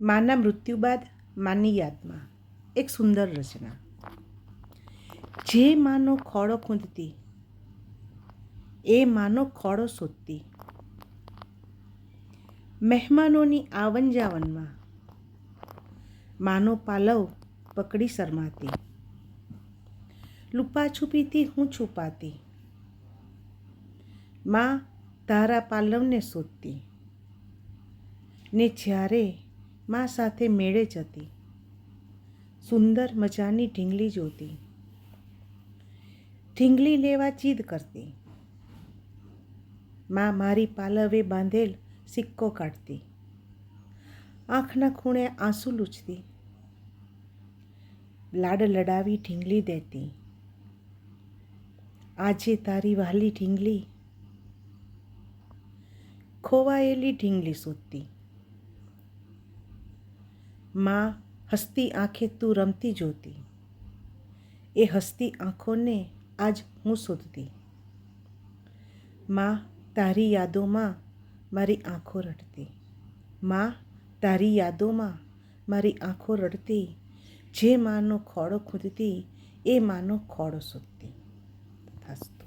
માના મૃત્યુ બાદ માની યાદમાં એક સુંદર રચના. જે માનો ખોળો ખૂંદતી, એ માનો ખોળો શોધતી. મહેમાનોની આવન જાવનમાં માનો પાલવ પકડી શરમાતી. લુપાછુપીથી હું છુપાતી. માં તારા પાલવને શોધતી. ને જ્યારે માં સાથે મેળે જતી. સુંદર મજાની ઢીંગલી જોતી. ઢીંગલી લેવા જીદ કરતી. મા મારી પાલવે બાંધેલ સિક્કો કાઢતી. આંખના ખૂણે આંસુ લૂછતી. લાડ લડાવી ઢીંગલી દેતી. આજે તારી વહાલી ઢીંગલી. ખોવાયેલી ઢીંગલી શોધતી. માં હસતી આંખે તું રમતી જોતી. એ હસતી આંખોને આજ હું શોધતી. માં તારી યાદોમાં મારી આંખો રડતી. માં તારી યાદોમાં મારી આંખો રડતી. જે માનો ખોડો ખૂંદતી, એ માનો ખોડો શોધતી. તથાસ્તુ